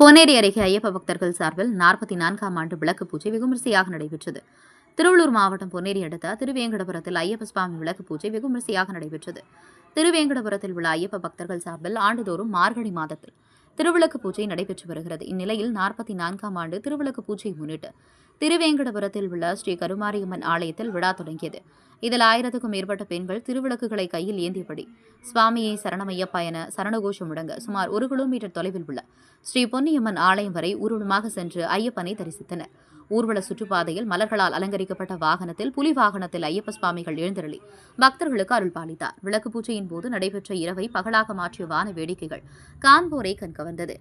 பொன்னேரி அருகே ஐயப்ப பக்தர்கள் சார்பில் நாற்பத்தி நான்காம் ஆண்டு விளக்கு பூஜை விமரிசையாக நடைபெற்றது. திருவள்ளூர் மாவட்டம் பொன்னேரி அடுத்த திருவேங்கடபுரத்தில் ஐயப்ப சுவாமி விளக்கு பூஜை விமரிசையாக நடைபெற்றது. திருவேங்கடபுரத்தில் உள்ள ஐயப்ப பக்தர்கள் சார்பில் ஆண்டுதோறும் மார்கழி மாதத்தில் திருவிளக்கு பூஜை நடைபெற்று வருகிறது. இந்நிலையில் நாற்பத்தி நான்காம் ஆண்டு திருவிளக்கு பூஜை முன்னிட்டு திருவேங்கடபுரத்தில் உள்ள ஸ்ரீ கருமாரியம்மன் ஆலயத்தில் விழா தொடங்கியது. இதில் ஆயிரத்துக்கும் மேற்பட்ட பெண்கள் திருவிளக்குகளை கையில் ஏந்தியபடி சுவாமியை சரணமையப்பா என சரணகோஷம் முடங்க சுமார் ஒரு கிலோமீட்டர் தொலைவில் உள்ள ஸ்ரீ பொன்னியம்மன் ஆலயம் வரை ஊர்வலமாக சென்று ஐயப்பனை தரிசித்தனர். ஊர்வல சுற்றுப்பாதையில் மலர்களால் அலங்கரிக்கப்பட்ட வாகனத்தில் புலி வாகனத்தில் ஐயப்ப சுவாமிகள் எழுந்தருளி பக்தர்களுக்கு அருள் பாலித்தார் விளக்கு பூஜையின் போது நடைபெற்ற இரவை பகலாக மாற்றிய வான வேடிக்கைகள் காண்போரை கண்கவர்ந்தது.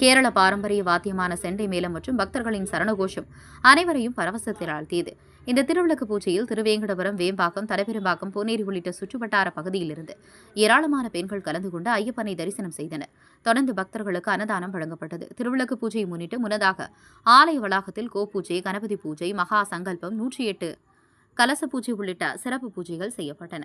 கேரள பாரம்பரிய வாத்தியமான செண்டை மேளம் மற்றும் பக்தர்களின் சரணகோஷம் அனைவரையும் பரவசத்தில் ஆழ்த்தியது. இந்த திருவிளக்கு பூஜையில் திருவேங்கடபுரம் வேம்பாக்கம் தரபெரும்பாக்கம் பொன்னேரி உள்ளிட்ட சுற்றுவட்டார பகுதியிலிருந்து ஏராளமான பெண்கள் கலந்து கொண்டு ஐயப்பனை தரிசனம் செய்தனர். தொடர்ந்து பக்தர்களுக்கு அன்னதானம் வழங்கப்பட்டது. திருவிளக்கு பூஜையை முன்னிட்டு முன்னதாக ஆலய வளாகத்தில் கோபூஜை கணபதி பூஜை மகா சங்கல்பம் நூற்றி எட்டு கலச பூஜை உள்ளிட்ட சிறப்பு பூஜைகள் செய்யப்பட்டன.